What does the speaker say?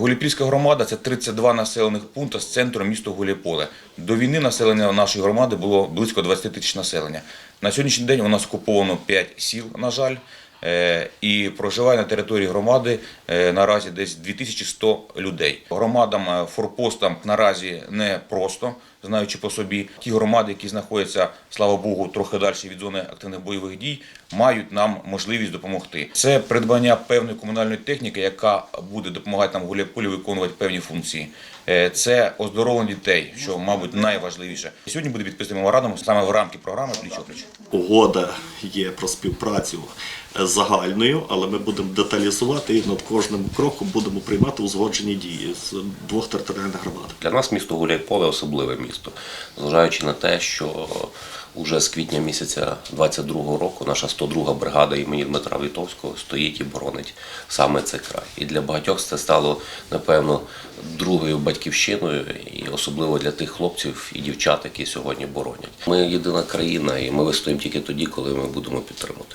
Гуліпільська громада це 32 населених пункти з центру міста Гуліполе. До війни населення нашої громади було близько 20 тисяч населення. На сьогоднішній день у нас окуповано 5 сіл, на жаль, і проживає на території громади е, наразі десь 2100 людей. Громадам е, форпостам наразі не просто, знаючи по собі. Ті громади, які знаходяться, слава Богу, трохи далі від зони активних бойових дій, мають нам можливість допомогти. Це придбання певної комунальної техніки, яка буде допомагати нам в виконувати певні функції. Е, Це оздоровлення дітей, що, мабуть, найважливіше. Сьогодні буде підписаний меморандум саме в рамки програми «Пліч-опліч». Угода є про співпрацю е, загальною, але ми будемо деталізувати і над кожним кроком будемо приймати узгоджені дії з двох територіальних громад. Для нас місто Гуляйполе особливе місто, зважаючи на те, що уже з квітня місяця 22-го року наша 102 бригада імені Дмитра Вітовського стоїть і боронить саме цей край. І для багатьох це стало напевно другою батьківщиною, і особливо для тих хлопців і дівчат, які сьогодні боронять. Ми єдина країна, і ми вистоїмо тільки тоді, коли ми будемо підтримувати.